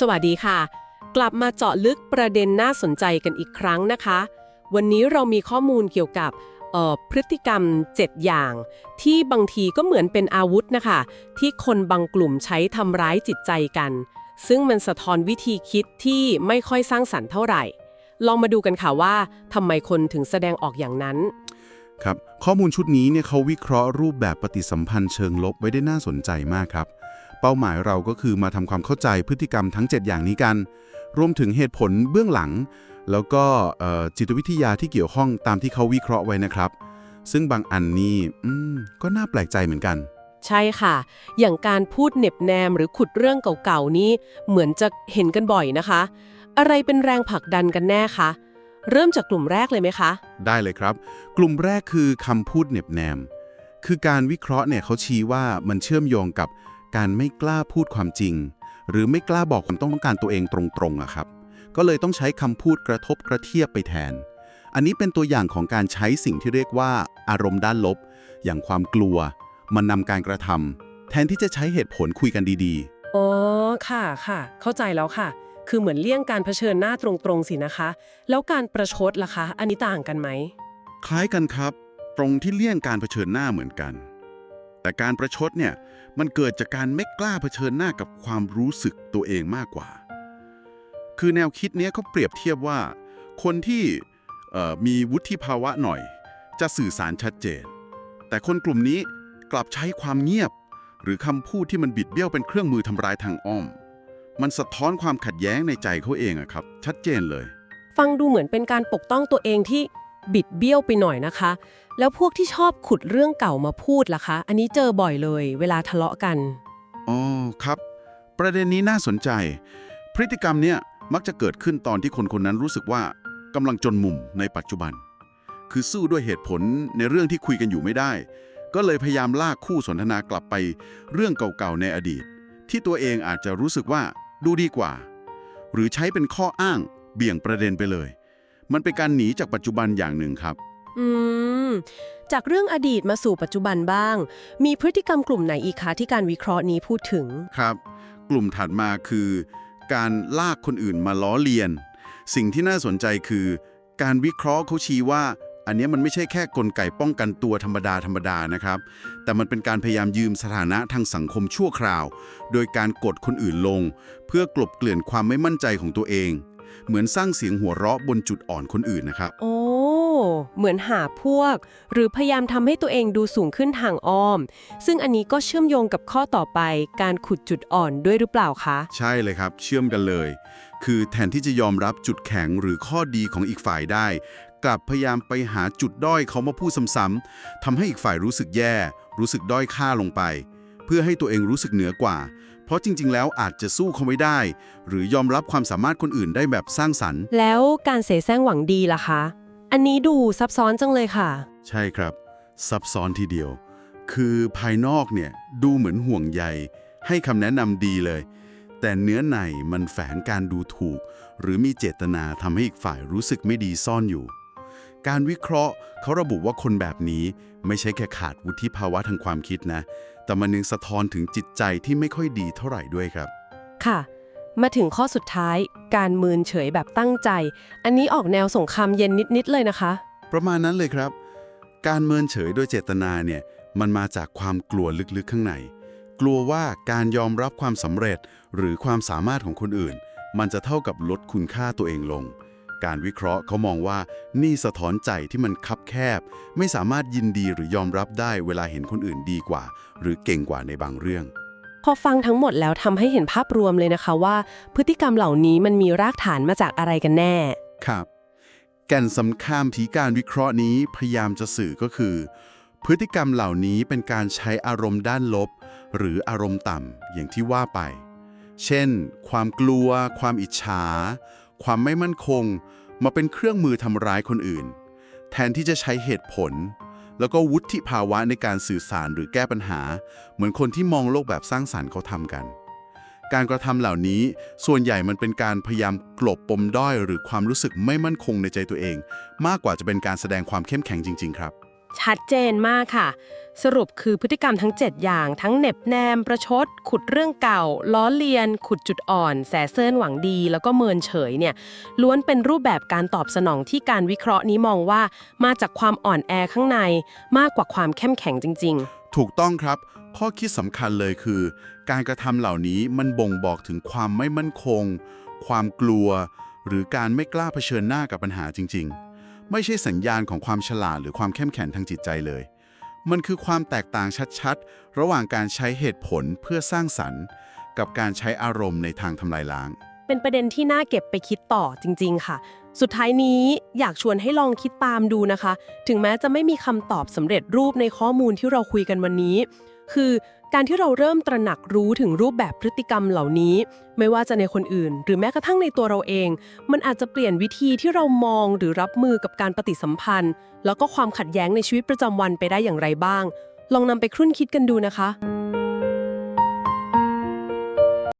สวัสดีค่ะ กลับมาเจาะลึกประเด็นน่าสนใจกันอีกครั้งนะคะ วันนี้เรามีข้อมูลเกี่ยวกับออพฤติกรรม 7 อย่าง ที่บางทีก็เหมือนเป็นอาวุธนะคะ ที่คนบางกลุ่มใช้ทำร้ายจิตใจกัน ซึ่งมันสะท้อนวิธีคิดที่ไม่ค่อยสร้างสรรค์เท่าไหร่ ลองมาดูกันค่ะว่าทำไมคนถึงแสดงออกอย่างนั้นครับข้อมูลชุดนี้เนี่ยเขาวิเคราะห์รูปแบบปฏิสัมพันธ์เชิงลบไว้ได้น่าสนใจมากครับ เป้าหมายเราก็คือมาทำความเข้าใจพฤติกรรมทั้ง 7 อย่างนี้กัน รวมถึงเหตุผลเบื้องหลัง แล้วก็เอ่อจิตวิทยาที่เกี่ยวข้องตามที่เขาวิเคราะห์ไว้นะครับ ซึ่งบางอันนี่อืมก็น่าแปลกใจเหมือนกัน ใช่ค่ะ อย่างการพูดเหน็บแนมหรือขุดเรื่องเก่าๆนี้เหมือนจะเห็นกันบ่อยนะคะ อะไรเป็นแรงผลักดันกันแน่คะเริ่มจากกลุ่มแรกเลยไหมคะ ได้เลยครับ กลุ่มแรกคือคำพูดเหน็บแนม คือการวิเคราะห์เนี่ยเขาชี้ว่ามันเชื่อมโยงกับ การไม่กล้าพูดความจริง หรือไม่กล้าบอกความต้องการตัวเองตรงๆอะครับ ก็เลยต้องใช้คำพูดกระทบกระเทียบไปแทน อันนี้เป็นตัวอย่างของการใช้สิ่งที่เรียกว่า อารมณ์ด้านลบ อย่างความกลัว มันนำการกระทำแทนที่จะใช้เหตุผลคุยกันดีๆอ๋อค่ะค่ะ เข้าใจแล้วค่ะ คือเหมือนเลี่ยงการเผชิญหน้าตรงๆสินะคะ แล้วการประชดล่ะคะ อันนี้ต่างกันไหมคล้ายกันครับ ตรงที่เลี่ยงการเผชิญหน้าเหมือนกัน แต่การประชดเนี่ยมันเกิดจากการไม่กล้าเผชิญหน้ากับความรู้สึกตัวเองมากกว่า คือแนวคิดนี้เขาเปรียบเทียบว่า คนที่มีวุฒิภาวะหน่อย จะสื่อสารชัดเจน แต่คนกลุ่มนี้กลับใช้ความเงียบ หรือคำพูดที่มันบิดเบี้ยวเป็นเครื่องมือทำร้ายทางอ้อม มันสะท้อนความขัดแย้งในใจเขาเองอะครับ ชัดเจนเลย ฟังดูเหมือนเป็นการปกป้องตัวเองที่ บิดเบี้ยวไปหน่อยนะคะ แล้วพวกที่ชอบขุดเรื่องเก่ามาพูดล่ะคะ อันนี้เจอบ่อยเลย เวลาทะเลาะกัน อ๋อครับ ประเด็นนี้น่าสนใจ พฤติกรรมเนี่ยมักจะเกิดขึ้นตอนที่คนคนนั้นรู้สึกว่ากำลังจนมุมในปัจจุบัน คือสู้ด้วยเหตุผลในเรื่องที่คุยกันอยู่ไม่ได้ ก็เลยพยายามลากคู่สนทนากลับไปเรื่องเก่าๆในอดีต ที่ตัวเองอาจจะรู้สึกว่าดูดีกว่า หรือใช้เป็นข้ออ้างเบี่ยงประเด็นไปเลย มันเป็นการหนีจากปัจจุบันอย่างหนึ่งครับ อืม จากเรื่องอดีตมาสู่ปัจจุบันบ้าง มีพฤติกรรมกลุ่มไหนอีกคะที่การวิเคราะห์นี้พูดถึง ครับ กลุ่มถัดมาคือ การลากคนอื่นมาล้อเลียน สิ่งที่น่าสนใจคือ การวิเคราะห์เขาชี้ว่า อันเนี้ยมันไม่ใช่แค่กลไกป้องกันตัวธรรมดาธรรมดานะครับ แต่มันเป็นการพยายามยืมสถานะทางสังคมชั่วคราว โดยการกดคนอื่นลง เพื่อกลบเกลื่อนความไม่มั่นใจของตัวเอง เหมือนสร้างเสียงหัวเราะบนจุดอ่อนคนอื่นนะครับ โอ้ เหมือนหาพวก หรือพยายามทำให้ตัวเองดูสูงขึ้นทางอ้อม ซึ่งอันนี้ก็เชื่อมโยงกับข้อต่อไปการขุดจุดอ่อนด้วยหรือเปล่าคะ ใช่เลยครับ เชื่อมกันเลย คือแทนที่จะยอมรับจุดแข็งหรือข้อดีของอีกฝ่ายได้ กลับพยายามไปหาจุดด้อยเขามาพูดซ้ำๆทำให้อีกฝ่ายรู้สึกแย่ รู้สึกด้อยค่าลงไป เพื่อให้ตัวเองรู้สึกเหนือกว่า เพราะจริง ๆ แล้วอาจจะสู้เขาไม่ได้ หรือยอมรับความสามารถคนอื่นได้แบบสร้างสรรค์ แล้วการเสแสร้งหวังดีล่ะคะ อันนี้ดูซับซ้อนจังเลยค่ะ ใช่ครับ ซับซ้อนทีเดียว คือภายนอกเนี่ยดูเหมือนห่วงใย ให้คำแนะนำดีเลย แต่เนื้อในมันแฝงการดูถูก หรือมีเจตนาทำให้อีกฝ่ายรู้สึกไม่ดีซ่อนอยู่ การวิเคราะห์เขาระบุว่าคนแบบนี้ไม่ใช่แค่ขาดวุฒิภาวะทางความคิดนะ แต่มันยังสะท้อนถึงจิตใจที่ไม่ค่อยดีเท่าไหร่ด้วยครับ ค่ะ มาถึงข้อสุดท้าย การเมินเฉยแบบตั้งใจ อันนี้ออกแนวสงครามเย็นนิด ๆ เลยนะคะ ประมาณนั้นเลยครับ การเมินเฉยโดยเจตนาเนี่ยมันมาจากความกลัวลึกๆข้างใน กลัวว่าการยอมรับความสำเร็จหรือความสามารถของคนอื่น มันจะเท่ากับลดคุณค่าตัวเองลง การวิเคราะห์เขามองว่านี่สะท้อนใจที่มันคับแคบ ไม่สามารถยินดีหรือยอมรับได้เวลาเห็นคนอื่นดีกว่า หรือเก่งกว่าในบางเรื่อง พอฟังทั้งหมดแล้วทำให้เห็นภาพรวมเลยนะคะว่า พฤติกรรมเหล่านี้มันมีรากฐานมาจากอะไรกันแน่ ครับ แก่นสำคัญที่การวิเคราะห์นี้พยายามจะสื่อก็คือ พฤติกรรมเหล่านี้เป็นการใช้อารมณ์ด้านลบ หรืออารมณ์ต่ำอย่างที่ว่าไป เช่น ความกลัว ความอิจฉา ความไม่มั่นคง มาเป็นเครื่องมือทำร้ายคนอื่น แทนที่จะใช้เหตุผล แล้วก็วุฒิภาวะในการสื่อสารหรือแก้ปัญหา เหมือนคนที่มองโลกแบบสร้างสรรค์เขาทำกัน การกระทำเหล่านี้ส่วนใหญ่มันเป็นการพยายามกลบปมด้อย หรือความรู้สึกไม่มั่นคงในใจตัวเอง มากกว่าจะเป็นการแสดงความเข้มแข็งจริง ๆ ครับ ชัดเจนมากค่ะ สรุปคือพฤติกรรมทั้ง 7 อย่าง ทั้งเน็บแนม ประชด ขุดเรื่องเก่า ล้อเลียน ขุดจุดอ่อน แสเซินหวังดี แล้วก็เมินเฉยเนี่ยล้วนเป็นรูปแบบการตอบสนองที่การวิเคราะห์นี้มองว่า มาจากความอ่อนแอข้างใน มากกว่าความเข้มแข็งจริง ๆ ถูกต้องครับ ข้อคิดสำคัญเลยคือ การกระทำเหล่านี้มันบ่งบอกถึงความไม่มั่นคง ความกลัว หรือการไม่กล้าเผชิญหน้ากับปัญหาจริง ๆ ไม่ใช่สัญญาณของความฉลาดหรือความเข้มแข็งทางจิตใจเลย มันคือความแตกต่างชัดๆ ระหว่างการใช้เหตุผลเพื่อสร้างสรรค์ กับการใช้อารมณ์ในทางทำลายล้าง เป็นประเด็นที่น่าเก็บไปคิดต่อจริง ๆ ค่ะ สุดท้ายนี้อยากชวนให้ลองคิดตามดูนะคะ ถึงแม้จะไม่มีคำตอบสำเร็จรูปในข้อมูลที่เราคุยกันวันนี้ คือ การที่เราเริ่มตระหนักรู้ถึงรูปแบบพฤติกรรมเหล่านี้ ไม่ว่าจะในคนอื่น หรือแม้กระทั่งในตัวเราเอง มันอาจจะเปลี่ยนวิธีที่เรามองหรือรับมือกับการปฏิสัมพันธ์ แล้วก็ความขัดแย้งในชีวิตประจำวันไปได้อย่างไรบ้าง ลองนำไปครุ่นคิดกันดูนะคะ